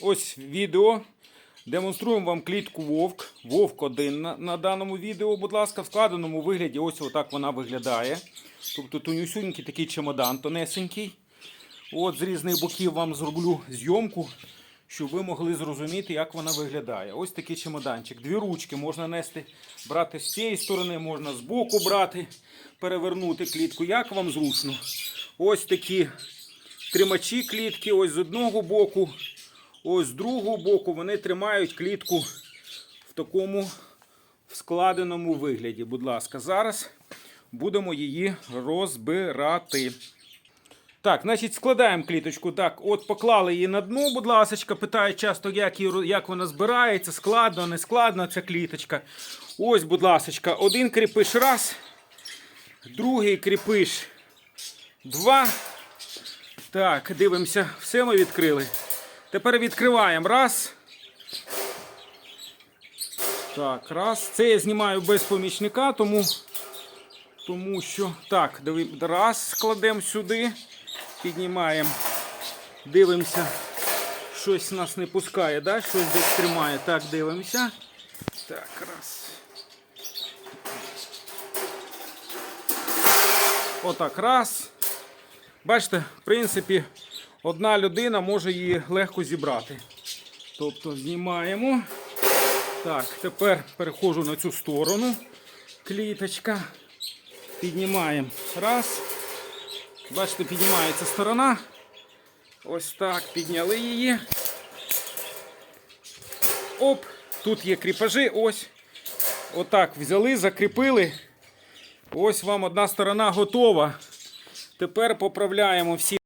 ось відео. Демонструємо вам клітку Вовк. Вовк 1 на, на даному відео, будь ласка, в складеному вигляді. Ось отак вона виглядає. Тобто тонюсюнький такий чемодан тонесенький. От з різних боків вам зроблю зйомку, щоб ви могли зрозуміти, як вона виглядає. Ось такий чемоданчик. Дві ручки можна нести, брати з цієї сторони, можна з боку брати, перевернути клітку. Як вам зручно? Ось такі тримачі клітки, ось з одного боку, ось з другого боку. Вони тримають клітку в такому складеному вигляді. Будь ласка, зараз будемо її розбирати. Так, значить, складаємо кліточку. Так, от поклали її на дно, будь ласка, питають часто, як, її, як вона збирається, складно, не складно ця кліточка. Ось, будь ласка, один кріпиш раз, другий кріпиш два. Так, дивимося, все ми відкрили. Тепер відкриваємо раз. Так, раз. Це я знімаю без помічника, тому, тому що. Так, диви, раз складемо сюди. Піднімаємо, дивимося, щось нас не пускає, да? щось десь тримає. Так, дивимося. Так, раз. Отак, раз. Бачите, в принципі, одна людина може її легко зібрати. Тобто знімаємо. Так, тепер переходжу на цю сторону. Кліточка. Піднімаємо. Раз. Бачите, піднімається сторона. Ось так, підняли її. Оп, тут є кріпажі, ось. Отак взяли, закріпили. Ось вам одна сторона готова. Тепер поправляємо всі